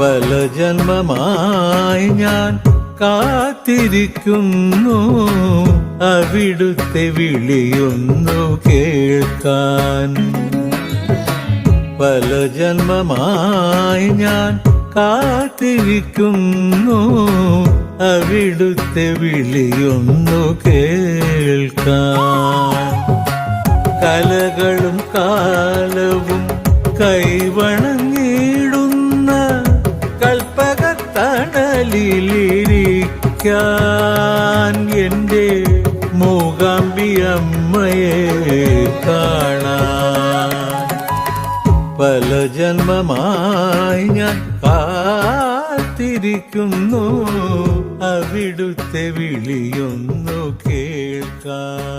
പല ജന്മമായി ഞാൻ കാത്തിരിക്കുന്നു. അവിടുത്തെ വിളിയൊന്നു കേൾക്കാൻ. പല ജന്മമായി ഞാൻ കാത്തിരിക്കുന്നു. അവിടുത്തെ വിളിയൊന്നു കേൾക്കാൻ. കലകളും കാലവും കൈവണങ്ങിടുന്ന കൽപ്പകത്തണലിലിരിക്കാൻ എന്റെ മൂകാംബിയമ്മയെ കാണാൻ പല ജന്മമായി ഞാൻ കാത്തിരിക്കുന്നു അവിടുത്തെ വിളിയൊന്നു കേൾക്കാൻ.